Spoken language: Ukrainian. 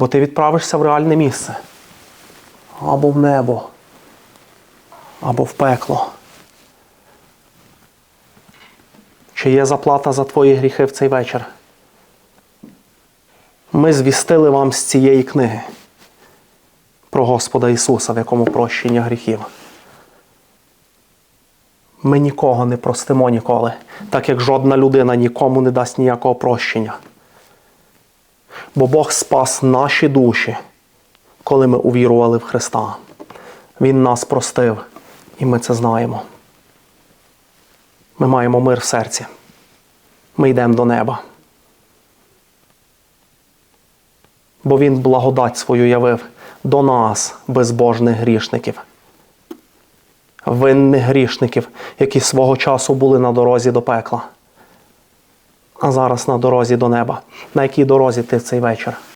Бо ти відправишся в реальне місце. Або в небо, або в пекло. Чи є заплата за твої гріхи в цей вечір? Ми звістили вам з цієї книги про Господа Ісуса, в якому прощення гріхів. Ми нікого не простимо ніколи, так як жодна людина нікому не дасть ніякого прощення. Бо Бог спас наші душі, коли ми увірували в Христа. Він нас простив, і ми це знаємо. Ми маємо мир в серці. Ми йдемо до неба. Бо Він благодать свою явив до нас, безбожних грішників. Винних грішників, які свого часу були на дорозі до пекла, а зараз на дорозі до неба. На якій дорозі ти в цей вечір?